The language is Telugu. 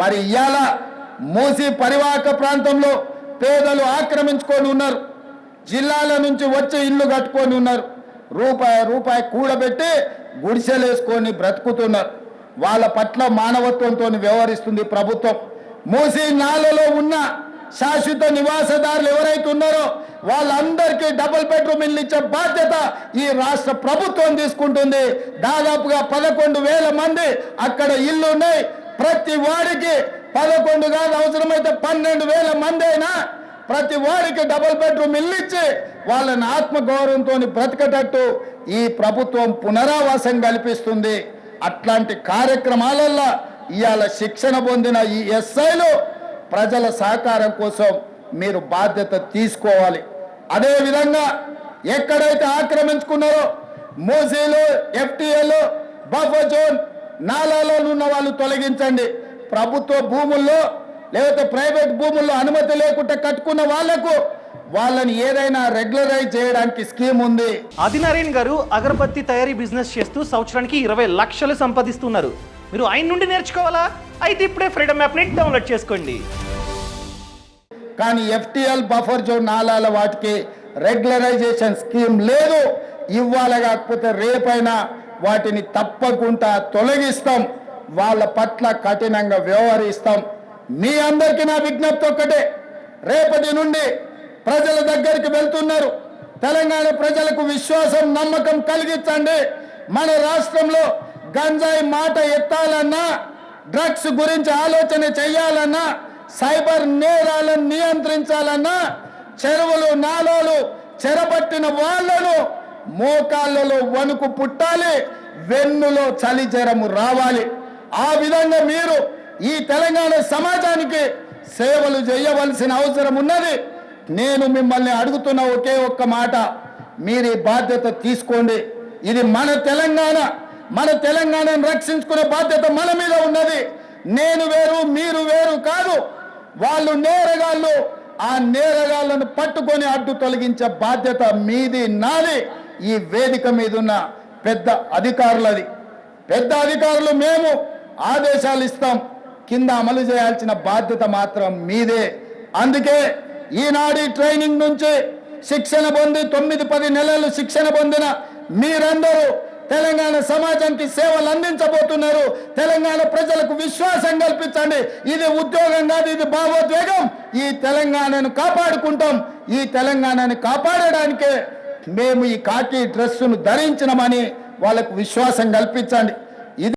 మరి ఇవాళ మూసి పరివాహక ప్రాంతంలో పేదలు ఆక్రమించుకొని ఉన్నారు. జిల్లాల నుంచి వచ్చి ఇల్లు కట్టుకొని ఉన్నారు. రూపాయి రూపాయి కూడబెట్టి గుడిసెలేసుకొని బ్రతుకుతున్నారు. వాళ్ళ పట్ల మానవత్వంతో వ్యవహరిస్తుంది ప్రభుత్వం. మూసి నాలలో ఉన్న శాశ్వత నివాసదారులు ఎవరైతే ఉన్నారో వాళ్ళందరికీ డబుల్ బెడ్రూమ్ ఇల్లు ఇచ్చే బాధ్యత ఈ రాష్ట్ర ప్రభుత్వం తీసుకుంటుంది. దాదాపుగా పదకొండు వేల మంది అక్కడ ఇల్లు ఉన్నాయి ప్రతి వాడికి పదకొండు కాదు అవసరమైతే పన్నెండు వేల మంది అయినా ప్రతి వాడికి డబుల్ బెడ్రూమ్ ఇల్లు ఇచ్చి వాళ్ళని ఆత్మగౌరవంతో బ్రతకటట్టు ఈ ప్రభుత్వం పునరావాసం కల్పిస్తుంది. అట్లాంటి కార్యక్రమాలల్లో ఇవాళ శిక్షణ పొందిన ఈ ఎస్ఐలు ప్రజల సహకారం కోసం మీరు బాధ్యత తీసుకోవాలి. అదేవిధంగా ఎక్కడైతే ఆక్రమించుకున్నారో మోసీలు ఎఫ్టీఏలు బఫర్ జోన్ నాలాలో ఉన్న వాళ్ళు తొలగించండి. ప్రభుత్వ భూముల్లో లేకపోతే ప్రైవేట్ భూముల్లో అనుమతి లేకుండా కట్టుకున్న వాళ్ళకు వాళ్ళని ఏదైనా రెగ్యులరైజ్ చేయడానికి స్కీమ్ ఉంది. ఆదినారాయణ గారు అగరబత్తి తయారీ బిజినెస్ చేస్తూ సంవత్సరానికి ఇరవై లక్షలు సంపాదిస్తున్నారు. మీరు ఆయన నుండి నేర్చుకోవాలా? అయితే ఇప్పుడే ఫ్రీడమ్ యాప్ని డౌన్లోడ్ చేసుకోండి. కానీ ఎఫ్టిఎల్ బఫర్ జోన్ నాలాల వాటికి రెగ్యులరైజేషన్ స్కీమ్ లేదు. ఇవాళ కాకపోతే రేపైనా వాటిని తప్పకుండా తొలగిస్తాం. వాళ్ళ పట్ల కఠినంగా వ్యవహరిస్తాం. మీ అందరికీ నా విజ్ఞప్తి ఒక్కటే. రేపటి నుండి ప్రజల దగ్గరికి వెళ్తున్నారు. తెలంగాణ ప్రజలకు విశ్వాసం నమ్మకం కలిగించండి. మన రాష్ట్రంలో గంజాయి మాట ఎత్తాలన్నా డ్రగ్స్ గురించి ఆలోచన చేయాలన్నా సైబర్ నేరాలను నియంత్రించాలన్నా చెరువులు నాలాలు చెరబట్టిన వాళ్ళను మోకాళ్ళలో వణుకు పుట్టాలి వెన్నులో చలి జ్వరము రావాలి. ఆ విధంగా మీరు ఈ తెలంగాణ సమాజానికి సేవలు చేయవలసిన అవసరం ఉన్నది. నేను మిమ్మల్ని అడుగుతున్న ఒకే ఒక్క మాట మీరు ఈ బాధ్యత తీసుకోండి. ఇది మన తెలంగాణ మన తెలంగాణను రక్షించుకునే బాధ్యత మన మీద ఉన్నది. నేను వేరు మీరు వేరు కాదు. వాళ్ళు నేరగాళ్ళు ఆ నేరగాళ్ళను పట్టుకొని అడ్డు తొలగించే బాధ్యత మీది నాది. ఈ వేదిక మీద ఉన్న పెద్ద అధికారులది. పెద్ద అధికారులు మేము ఆదేశాలు ఇస్తాం. కింద అమలు చేయాల్సిన బాధ్యత మాత్రం మీదే. అందుకే ఈనాడు ట్రైనింగ్ నుంచి శిక్షణ పొంది తొమ్మిది పది నెలలు శిక్షణ పొందిన మీరందరూ తెలంగాణ సమాజానికి సేవలు అందించబోతున్నారు. తెలంగాణ ప్రజలకు విశ్వాసం కల్పించండి. ఇది ఉద్యోగం కాదు ఇది భావోద్వేగం. ఈ తెలంగాణను కాపాడుకుంటాం. ఈ తెలంగాణను కాపాడడానికే మేము ఈ కాకి డ్రెస్సును ధరించినమని వాళ్ళకు విశ్వాసం కల్పించండి.